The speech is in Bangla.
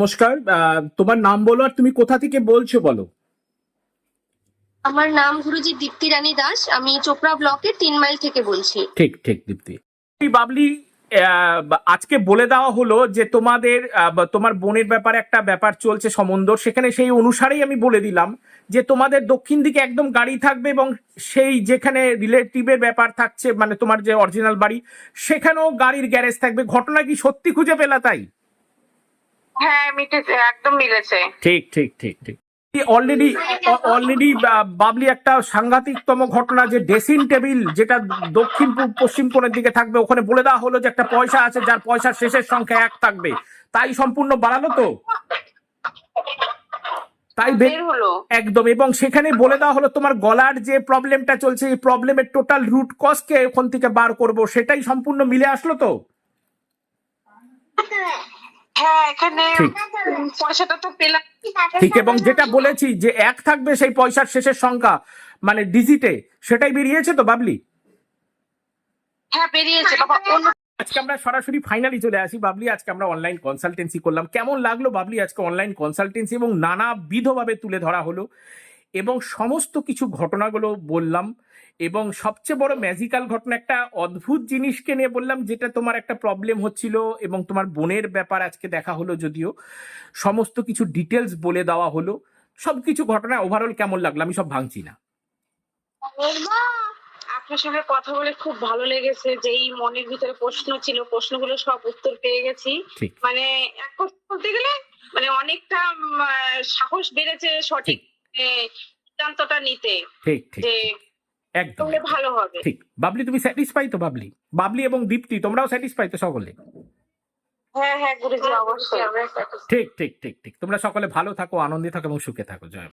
নমস্কার তোমার নাম বলো আর তুমি কোথা থেকে বলছো বলো। আমার নাম গুরুজি দীপ্তি রানী দাস আমি চোপড়া ব্লকের তিন মাইল থেকে বলছি। ঠিক ঠিক দীপ্তি। বাবলি আজকে বলে দেওয়া হলো যে তোমাদের তোমার বোনের ব্যাপারে একটা ব্যাপার চলছে সমন্দর সেখানে সেই অনুসারেই আমি বলে দিলাম যে তোমাদের দক্ষিণ দিকে একদম গাড়ি থাকবে এবং সেই যেখানে রিলেটিভের ব্যাপার থাকছে মানে তোমার যে অরিজিনাল বাড়ি সেখানেও গাড়ির গ্যারেজ থাকবে। ঘটনা কি সত্যি খুঁজে পেলা তাই? হ্যাঁ মিটেছে একদম মিলেছে। ঠিক ঠিক ঠিক ঠিক। অলরেডি অলরেডি বাবলি একটা সাংঘাতিকতম ঘটনা যে ড্রেসিং টেবিল যেটা দক্ষিণ পূব পশ্চিম কোণের দিকে থাকবে ওখানে বলে দেওয়া হলো যে একটা পয়সা আছে যার পয়সার শেষের সংখ্যা এক থাকবে। তাই সম্পূর্ণ বাড়ালো তো? তাই একদম এবং সেখানে বলে দেওয়া হলো তোমার গলার যে প্রবলেমটা চলছে এই প্রবলেমের টোটাল রুট কজকে ওখান থেকে বার করব সেটাই সম্পূর্ণ মিলে আসলো তো? হ্যাঁ এখানে ঠিক। পয়সাটা তো পেলাম। ঠিক এবং যেটা বলেছি যে এক থাকবে সেই পয়সার শেষের সংখ্যা মানে ডিজিটে সেটাই বেরিয়েছে তো বাবলি? হ্যাঁ বেরিয়েছে বাবা অন্য আজকে আমরা সরাসরি ফাইনালি চলে আসি বাবলি আজকে আমরা অনলাইন কনসালটেন্সি করলাম। কেমন লাগল বাবলি আজকে অনলাইন কনসালটেন্সি এবং নানাবিধভাবে তুলে ধরা হলো? এবং সমস্ত কিছু ঘটনাগুলো বললাম এবং সবচেয়ে বড় ম্যাজিক্যাল ঘটনা একটা অদ্ভুত জিনিসকে নিয়ে বললাম যেটা তোমার একটা প্রবলেম হচ্ছিল এবং তোমার বোনের ব্যাপার আজকে দেখা হলো যদিও। সমস্ত কিছু ডিটেলস বলে দেওয়া হলো। সব কিছু ঘটনা ওভারঅল কেমন লাগল? আমি সব ভাঙছি না। আপনার সঙ্গে কথা বলে খুব ভালো লেগেছে যেই মনের ভিতরে প্রশ্ন ছিল প্রশ্নগুলো সব উত্তর পেয়ে গেছি। মানে এক কথা বলতে গেলে মানে অনেকটা সাহস বেড়েছে সঠিক সিদ্ধান্তটা নিতে ঠিক ঠিক যে একদম। ভালো হবে। ঠিক। বাবলি তুমি স্যাটিসফাই তো বাবলি? বাবলি এবং দীপ্তি তোমরাও স্যাটিসফাই তো সকলে? হ্যাঁ হ্যাঁ গুরুজি অবশ্যই। ঠিক ঠিক ঠিক ঠিক। তোমরা সকলে ভালো থাকো আনন্দে থাকো এবং সুখে থাকো। জয়।